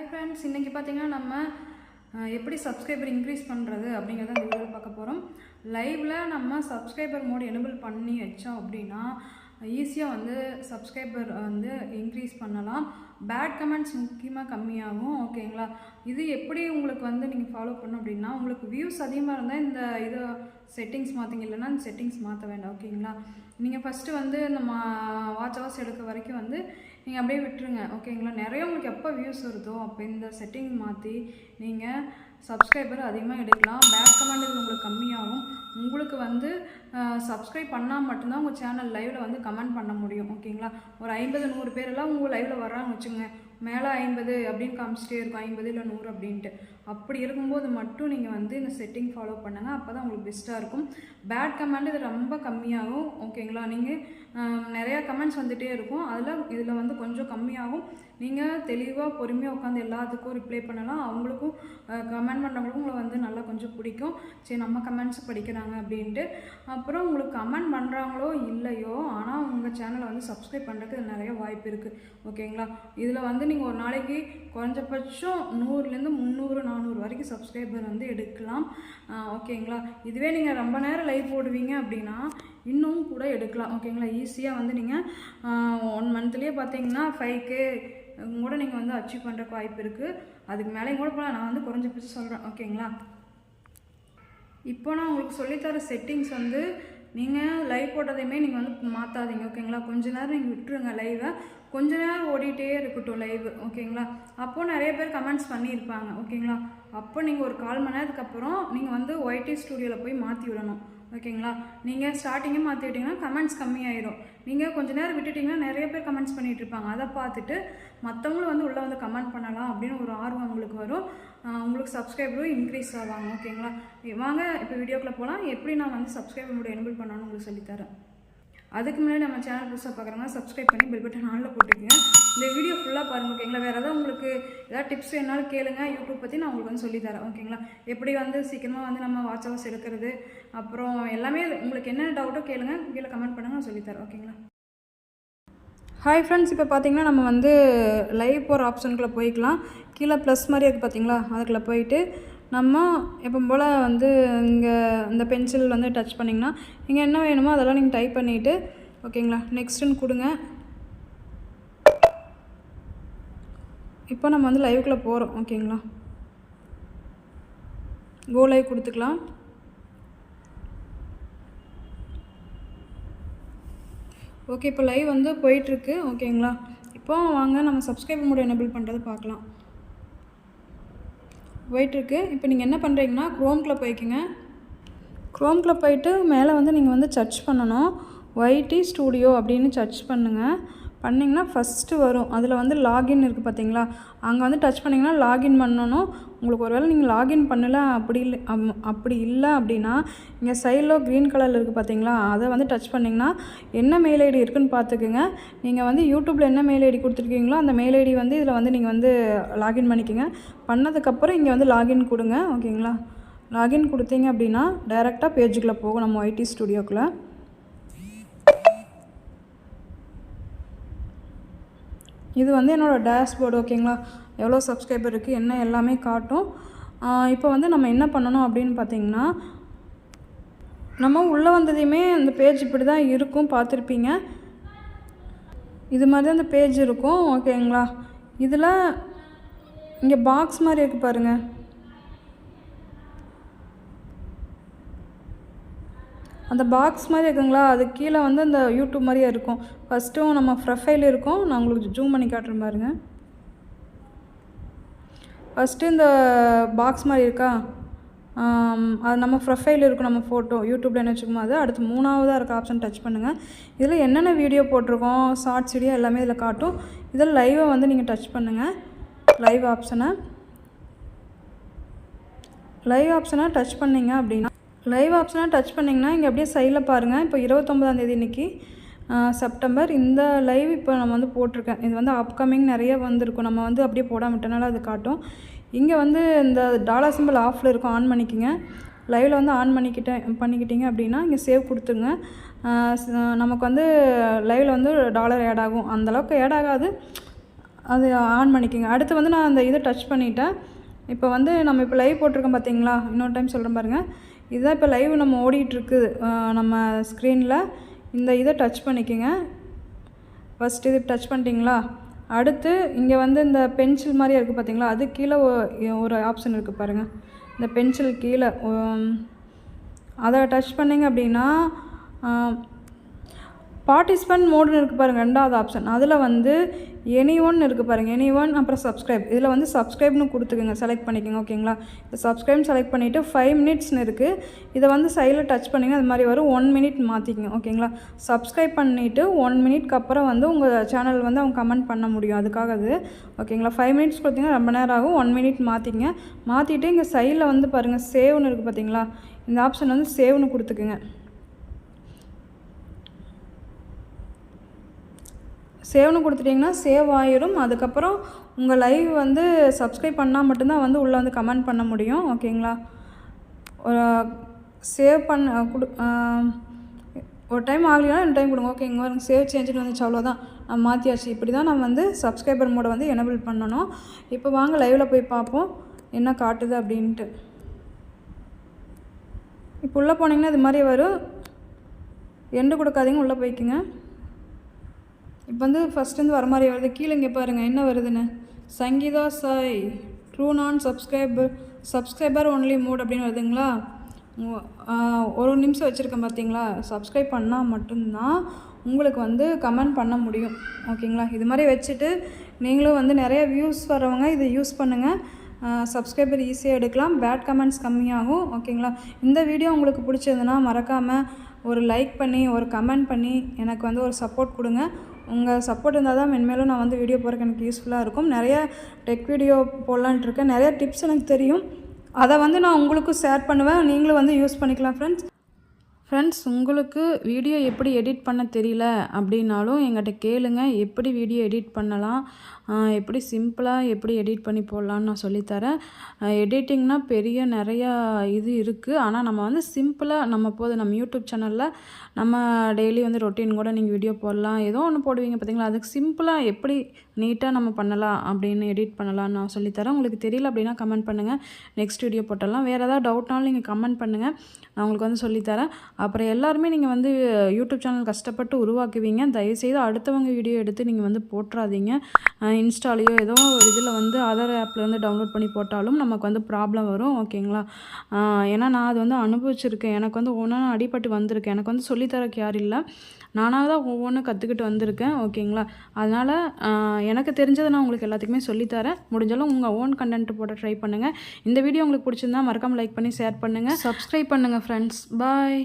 Hi friends இன்றைக்கி பார்த்தீங்கன்னா நம்ம எப்படி சப்ஸ்கிரைபர் இன்க்ரீஸ் பண்ணுறது அப்படிங்கிறத இந்த வீடியோவில் பார்க்க போகிறோம் லைவில் நம்ம சப்ஸ்கிரைபர் மோட் எனபிள் பண்ணி வச்சோம் அப்படின்னா ஈஸியாக வந்து சப்ஸ்கிரைபர் வந்து இன்க்ரீஸ் பண்ணலாம். பேட் கமெண்ட்ஸ் முக்கியமாக கம்மியாகும் ஓகேங்களா இது எப்படி உங்களுக்கு வந்து நீங்கள் ஃபாலோ பண்ணணும் அப்படின்னா உங்களுக்கு வியூஸ் அதிகமாக இருந்தால் இந்த இதை செட்டிங்ஸ் மாற்றிங்க இல்லைன்னா இந்த செட்டிங்ஸ் மாற்ற வேண்டாம் ஓகேங்களா நீங்கள் ஃபஸ்ட்டு வந்து இந்த மா வாட்ச் ஹவர்ஸ் எடுக்க வரைக்கும் வந்து நீங்கள் அப்படியே விட்டுருங்க ஓகேங்களா நிறைய உங்களுக்கு எப்போ வியூஸ் வருதோ அப்போ இந்த செட்டிங் மாற்றி நீங்கள் சப்ஸ்கிரைபர் அதிகமாக எடுக்கலாம். பேக் கமெண்ட் உங்களுக்கு கம்மியாகும். உங்களுக்கு வந்து சப்ஸ்கிரைப் பண்ணால் மட்டும்தான் உங்கள் சேனல் லைவில் வந்து கமெண்ட் பண்ண முடியும் ஓகேங்களா ஒரு ஐம்பது நூறு பேரெல்லாம் உங்கள் லைவில் வர்றாங்க வச்சுங்க மேலே ஐம்பது அப்படின்னு காமிச்சிட்டே இருக்கும். ஐம்பது இல்லை நூறு அப்படின்ட்டு. அப்படி இருக்கும்போது மட்டும் நீங்கள் வந்து இந்த செட்டிங் ஃபாலோ பண்ணுங்கள் அப்போ தான் உங்களுக்கு பெஸ்ட்டாக இருக்கும். பேட் கமெண்ட் இது ரொம்ப கம்மியாகும். ஓகேங்களா நீங்கள் நிறையா கமெண்ட்ஸ் வந்துகிட்டே இருக்கும். அதில் இதில் வந்து கொஞ்சம் கம்மியாகும். நீங்கள் தெளிவாக பொறுமையாக உட்காந்து எல்லாத்துக்கும் ரிப்ளை பண்ணலாம். அவங்களுக்கும் கமெண்ட் பண்ணுறவங்களுக்கும் உங்களை வந்து நல்லா கொஞ்சம் பிடிக்கும். சரி நம்ம கமெண்ட்ஸ் படிக்கிறாங்க அப்படின்ட்டு. அப்புறம் உங்களுக்கு கமெண்ட் பண்ணுறாங்களோ இல்லையோ ஆனால் உங்கள் சேனலை வந்து சப்ஸ்கிரைப் பண்ணுறதுக்கு நிறைய வாய்ப்பு இருக்குது ஓகேங்களா இதில் வந்து நீங்கள் ஒரு நாளைக்கு குறைஞ்சபட்சம் நூறுலேருந்து முந்நூறு நானூறு வரைக்கும் சப்ஸ்கிரைபர் வந்து எடுக்கலாம். ஓகேங்களா இதுவே நீங்கள் ரொம்ப நேரம் லைவ் போடுவீங்க அப்படின்னா இன்னும் கூட எடுக்கலாம். ஓகேங்களா ஈஸியாக வந்து நீங்கள் ஒன் மந்த்லேயே பார்த்தீங்கன்னா ஃபைவ் கே கூட நீங்கள் வந்து அச்சீவ் பண்ணுறக்கு வாய்ப்பு இருக்குது அதுக்கு மேலேயும் கூட போகலாம் நான் வந்து குறைஞ்சபட்சம் சொல்கிறேன் ஓகேங்களா? இப்போ நான் உங்களுக்கு சொல்லித்தர செட்டிங்ஸ் வந்து நீங்கள் லைவ் போட்டதையுமே நீங்கள் வந்து மாற்றாதீங்க ஓகேங்களா? கொஞ்ச நேரம் நீங்கள் விட்டுருங்க லைவை கொஞ்ச நேரம் ஓடிட்டே இருக்கட்டும் லைவ் ஓகேங்களா? அப்போது நிறைய பேர் கமெண்ட்ஸ் பண்ணியிருப்பாங்க. ஓகேங்களா? அப்போ நீங்கள் ஒரு கால் மணி நேரத்துக்கு அப்புறம் நீங்கள் வந்து ஒய்டி ஸ்டூடியோவில் போய் மாற்றி விடணும். ஓகேங்களா? நீங்கள் ஸ்டார்டிங்கே மாற்றிக்கிட்டிங்கன்னா கமெண்ட்ஸ் கம்மியாயிடும். நீங்கள் கொஞ்சம் நேரம் விட்டுட்டிங்கன்னா நிறைய பேர் கமெண்ட்ஸ் பண்ணிகிட்டு இருப்பாங்க. அதை பார்த்துட்டு மற்றவங்களும் வந்து உள்ளே வந்து கமெண்ட் பண்ணலாம் அப்படின்னு ஒரு ஆர்வம் உங்களுக்கு வரும். உங்களுக்கு சப்ஸ்கிரைபரும் இன்க்ரீஸ் ஆவாங்க. ஓகேங்களா? வாங்க இப்போ வீடியோக்குள்ளே போகலாம் எப்படி நான் வந்து சப்ஸ்கிரைபர் மூட எனபிள் பண்ணணும்னு உங்களுக்கு சொல்லித்தரேன். அதுக்கு முன்னாடி நம்ம சேனல் புதுசாக பார்க்குறவங்க சப்ஸ்கிரைப் பண்ணி பெல் பட்டன் ஆனில் போட்டுக்கோங்க. இந்த வீடியோ ஃபுல்லாக பாருங்கள் ஓகேங்களா வேறு ஏதாவது உங்களுக்கு ஏதாவது டிப்ஸ் வேணாலும் கேளுங்க. யூடியூப் பற்றி நான் உங்களுக்கு வந்து சொல்லித்தரேன் ஓகேங்களா எப்படி வந்து சீக்கிரமாக வந்து நம்ம வாட்ச் ஹவர்ஸ் எடுக்கிறது? அப்புறம் எல்லாமே உங்களுக்கு என்ன டவுட்டோ கேளுங்க. கீழே கமெண்ட் பண்ணுங்கள் நான் சொல்லித்தரேன் ஓகேங்களா ஹாய் ஃப்ரெண்ட்ஸ் இப்போ பார்த்தீங்கன்னா நம்ம வந்து லைவ் போகிற ஆப்ஷனுக்குள்ளே போய்க்கலாம். கீழே ப்ளஸ் மாதிரி இருக்குது பார்த்தீங்களா அதுக்குள்ளே போயிட்டு நம்ம எப்போ போல் வந்து இங்கே இந்த பென்சில் வந்து டச் பண்ணிங்கன்னா இங்கே என்ன வேணுமோ அதெல்லாம் நீங்கள் டைப் பண்ணிவிட்டு ஓகேங்களா நெக்ஸ்ட்டுன்னு கொடுங்க. இப்போ நம்ம வந்து லைவுக்குள்ளே போகிறோம் ஓகேங்களா கோ லைவ் கொடுத்துக்கலாம். ஓகே இப்போ லைவ் வந்து போயிட்டுருக்கு ஓகேங்களா இப்போ வாங்க நம்ம சப்ஸ்கிரைப் மோட் எனபிள் பண்ணுறது பார்க்கலாம். போயிட்டுருக்கு. இப்போ நீங்கள் என்ன பண்ணுறீங்கன்னா க்ரோம்குள்ளே போய்க்குங்க. க்ரோம்குள்ளே போயிட்டு மேலே வந்து நீங்கள் வந்து சர்ச் பண்ணணும். ஒய்டி ஸ்டூடியோ அப்படின்னு சர்ச் பண்ணுங்கள் பண்ணிங்கன்னா ஃபஸ்ட்டு வரும். அதில் வந்து லாகின் இருக்குது பார்த்தீங்களா அங்கே வந்து டச் பண்ணிங்கன்னா லாகின் பண்ணணும். உங்களுக்கு ஒருவேளை நீங்கள் லாகின் பண்ணலை அப்படி இல்லை அம்- அப்படி இல்லை அப்படின்னா இங்கே சைடில் க்ரீன் கலரில் இருக்குது பார்த்தீங்களா அதை வந்து டச் பண்ணிங்கன்னா என்ன மெயில் ஐடி இருக்குன்னு பார்த்துக்குங்க நீங்கள் வந்து யூடியூப்பில் என்ன மெயில் ஐடி கொடுத்துருக்கீங்களோ அந்த மெயில் ஐடி வந்து இதில் வந்து நீங்கள் வந்து லாகின் பண்ணிக்கோங்க. பண்ணதுக்கப்புறம் இங்கே வந்து லாகின் கொடுங்க ஓகேங்களா லாகின் கொடுத்தீங்க அப்படின்னா டைரெக்டாக பேஜுக்குள்ளே போகும் நம்ம ஒய்டி ஸ்டுடியோக்குள்ளே இது வந்து என்னோடய டேஷ்போர்டு ஓகேங்களா எவ்வளோ சப்ஸ்கிரைபர் இருக்குது என்ன எல்லாமே காட்டும். இப்போ வந்து நம்ம என்ன பண்ணணும் அப்படின்னு பார்த்தீங்கன்னா நம்ம உள்ளே வந்ததையுமே அந்த பேஜ் இப்படி தான் இருக்கும் பார்த்துருப்பீங்க. இது மாதிரி தான் அந்த பேஜ் இருக்கும் ஓகேங்களா இதில் இங்கே பாக்ஸ் மாதிரி இருக்குது பாருங்கள் அந்த பாக்ஸ் மாதிரி இருக்குங்களா? அது கீழே வந்து அந்த யூடியூப் மாதிரியே இருக்கும். ஃபஸ்ட்டும் நம்ம ப்ரொஃபைல் இருக்கும். நான் உங்களுக்கு ஜூம் பண்ணி காட்டுறேன் பாருங்க. ஃபஸ்ட்டு இந்த பாக்ஸ் மாதிரி இருக்கா? அது நம்ம ப்ரொஃபைல் இருக்கும் நம்ம ஃபோட்டோ யூடியூப்பில் என்ன வச்சுக்கோமோ அது. அடுத்து மூணாவதாக இருக்க ஆப்ஷன் டச் பண்ணுங்கள் இதில் என்னென்ன வீடியோ போட்டிருக்கோம்? ஷார்ட்ஸ் வீடியோ எல்லாமே இதில் காட்டும். இதில் லைவை வந்து நீங்கள் டச் பண்ணுங்கள் லைவ் ஆப்ஷனை லைவ் ஆப்ஷனை டச் பண்ணிங்க அப்படின்னா லைவ் ஆப்ஷனாக டச் பண்ணிங்கன்னா இங்கே அப்படியே சைடில் பாருங்கள் இப்போ இருபத்தொம்பதாந்தேதி இன்றைக்கி செப்டம்பர் இந்த லைவ் இப்போ நம்ம வந்து போட்டிருக்கேன். இது வந்து அப்கமிங் நிறைய வந்திருக்கும். நம்ம வந்து அப்படியே போடாம விட்டனால அது காட்டும். இங்கே வந்து இந்த டாலர் சிம்பிள் ஆஃபில் இருக்கும். ஆன் பண்ணிக்கோங்க. லைவில் வந்து ஆன் பண்ணிக்கிட்டேன் பண்ணிக்கிட்டிங்க அப்படின்னா இங்கே சேவ் கொடுத்துருங்க. நமக்கு வந்து லைவில் வந்து டாலர் ஆட் ஆகும். அந்தளவுக்கு ஆட் ஆகாது. அது ஆன் பண்ணிக்கோங்க. அடுத்து வந்து நான் அந்த இதை டச் பண்ணிட்டேன். இப்போ வந்து நம்ம இப்போ லைவ் போட்டிருக்கோம் பார்த்தீங்களா? இன்னொரு டைம் சொல்கிறேன் பாருங்கள் இதுதான் இப்போ லைவ் நம்ம ஓடிட்டுருக்கு. நம்ம ஸ்க்ரீனில் இந்த இதை டச் பண்ணிக்கோங்க. ஃபஸ்ட் இது டச் பண்ணிட்டீங்களா? அடுத்து இங்கே வந்து இந்த பென்சில் மாதிரி இருக்குது பார்த்தீங்களா அது கீழே ஒரு ஆப்ஷன் இருக்குது பாருங்கள் இந்த பென்சில் கீழே அதை டச் பண்ணிங்க அப்படின்னா பார்ட்டிசிபெண்ட் மோடுன்னு இருக்குது பாருங்கள் ரெண்டாவது ஆப்ஷன் அதில் வந்து எனி ஒன் இருக்குது பாருங்கள் எனி ஒன் அப்புறம் சப்ஸ்கிரைப் இதில் வந்து சப்ஸ்கிரைப்னு கொடுத்துக்குங்க. செலக்ட் பண்ணிக்கோங்க ஓகேங்களா இந்த சப்ஸ்கிரைப் செலக்ட் பண்ணிவிட்டு ஃபைவ் மினிட்ஸ்னு இருக்குது இதை வந்து சைடில் டச் பண்ணிங்க அது மாதிரி வரும். ஒன் மினிட் மாற்றிக்கங்க ஓகேங்களா சப்ஸ்கிரைப் பண்ணிவிட்டு ஒன் மினிட்க்கு அப்புறம் வந்து உங்கள் சேனல் வந்து அவங்க கமெண்ட் பண்ண முடியும். அதுக்காக அது ஓகேங்களா ஃபைவ் மினிட்ஸ் கொடுத்தீங்கன்னா ரொம்ப நேரம் ஆகும். ஒன் மினிட் மாற்றிங்க மாற்றிட்டு இங்கே சைடில் வந்து பாருங்கள் சேவ்னு இருக்குது பார்த்தீங்களா இந்த ஆப்ஷன் வந்து சேவ்னு கொடுத்துக்குங்க. சேவ்னு கொடுத்துட்டிங்கன்னா சேவ் ஆயிரும். அதுக்கப்புறம் உங்கள் லைவ் வந்து சப்ஸ்கிரைப் பண்ணால் மட்டும்தான் வந்து உள்ளே வந்து கமெண்ட் பண்ண முடியும். ஓகேங்களா ஒரு சேவ் பண்ண கொடு ஒரு டைம் ஆகலைன்னா ரெண்டு டைம் கொடுங்க. ஓகேங்க எனக்கு சேவ் சேஞ்சுன்னு வந்துச்சு அவ்வளோதான் நான் மாற்றியாச்சு இப்படி தான் நம்ம வந்து சப்ஸ்கிரைபர் மோடை வந்து எனபிள் பண்ணணும். இப்போ வாங்க லைவில் போய் பார்ப்போம். என்ன காட்டுது அப்படின்ட்டு. இப்போ உள்ளே போனீங்கன்னா இது மாதிரி வரும். எண்டு கொடுக்காதீங்க உள்ளே போய்க்குங்க. இப்போ வந்து ஃபஸ்ட்டு வர மாதிரி வருது. கீழே இங்கே பாருங்கள் என்ன வருதுன்னு? சங்கீதா சாய். ட்ரூ நான் சப்ஸ்கிரைபர் சப்ஸ்கிரைபர் ஒன்லி மூட் அப்படின்னு வருதுங்களா? ஒரு நிமிஷம் வச்சுருக்கேன் பார்த்தீங்களா சப்ஸ்கிரைப் பண்ணால் மட்டும்தான் உங்களுக்கு வந்து கமெண்ட் பண்ண முடியும். ஓகேங்களா? இது மாதிரி வச்சுட்டு நீங்களும் வந்து நிறைய வியூஸ் வரவங்க இதை யூஸ் பண்ணுங்கள் சப்ஸ்கிரைபர் ஈஸியாக எடுக்கலாம். பேட் கமெண்ட்ஸ் கம்மியாகும். ஓகேங்களா? இந்த வீடியோ உங்களுக்கு பிடிச்சதுன்னா மறக்காமல் ஒரு லைக் பண்ணி ஒரு கமெண்ட் பண்ணி எனக்கு வந்து ஒரு சப்போர்ட் கொடுங்க. உங்கள் சப்போர்ட் இருந்தால் தான் மென்மேலும் நான் வந்து வீடியோ போகிறக்கு எனக்கு யூஸ்ஃபுல்லாக இருக்கும். நிறைய டெக் வீடியோ போடலான்ட்டு இருக்கேன். நிறைய டிப்ஸ் எனக்கு தெரியும். அதை வந்து நான் உங்களுக்கும் ஷேர் பண்ணுவேன். நீங்களும் வந்து யூஸ் பண்ணிக்கலாம் ஃப்ரெண்ட்ஸ் ஃப்ரெண்ட்ஸ் உங்களுக்கு வீடியோ எப்படி எடிட் பண்ண தெரியல அப்படின்னாலும் எங்கிட்ட கேளுங்க. எப்படி வீடியோ எடிட் பண்ணலாம்? எப்படி சிம்பிளாக எப்படி எடிட் பண்ணி போடலான்னு நான் சொல்லித்தரேன். எடிட்டிங்னால் பெரிய நிறையா இது இருக்குது ஆனால் நம்ம வந்து சிம்பிளாக நம்ம போதும் நம்ம யூடியூப் சேனலில் நம்ம டெய்லி வந்து ரொட்டீன் கூட நீங்கள் வீடியோ போடலாம். ஏதோ ஒன்று போடுவீங்க பார்த்தீங்களா அதுக்கு சிம்பிளாக எப்படி நீட்டாக நம்ம பண்ணலாம் அப்படின்னு எடிட் பண்ணலாம்னு நான் சொல்லித்தரேன். உங்களுக்கு தெரியல அப்படின்னா கமெண்ட் பண்ணுங்கள் நெக்ஸ்ட் வீடியோ போட்டலாம். வேறு ஏதாவது டவுட்னாலும் நீங்கள் கமெண்ட் பண்ணுங்கள் நான் உங்களுக்கு வந்து சொல்லித்தரேன். அப்புறம் எல்லாருமே நீங்கள் வந்து யூடியூப் சேனல் கஷ்டப்பட்டு உருவாக்குவீங்க. தயவுசெய்து அடுத்தவங்க வீடியோ எடுத்து நீங்கள் வந்து போட்டுறாதீங்க. இன்ஸ்டாலேயோ ஏதோ ஒரு இதில் வந்து அதர் ஆப்பில் வந்து டவுன்லோட் பண்ணி போட்டாலும் நமக்கு வந்து ப்ராப்ளம் வரும் ஓகேங்களா ஏன்னா நான் அது வந்து அனுபவிச்சிருக்கேன். எனக்கு வந்து ஒன்றா அடிபட்டு வந்திருக்கேன். எனக்கு வந்து சொல்லித்தரக்கு யார் இல்லை. நானாக தான் ஒவ்வொன்றும் கற்றுக்கிட்டு வந்திருக்கேன் ஓகேங்களா அதனால் எனக்கு தெரிஞ்சதை நான் உங்களுக்கு எல்லாத்துக்குமே சொல்லித்தரேன் முடிஞ்சாலும் உங்கள் ஓன் கண்டென்ட் போட ட்ரை பண்ணுங்கள் இந்த வீடியோ உங்களுக்கு பிடிச்சிருந்தா மறக்காமல் லைக் பண்ணி ஷேர் பண்ணுங்கள் சப்ஸ்கிரைப் பண்ணுங்கள் ஃப்ரெண்ட்ஸ் பாய்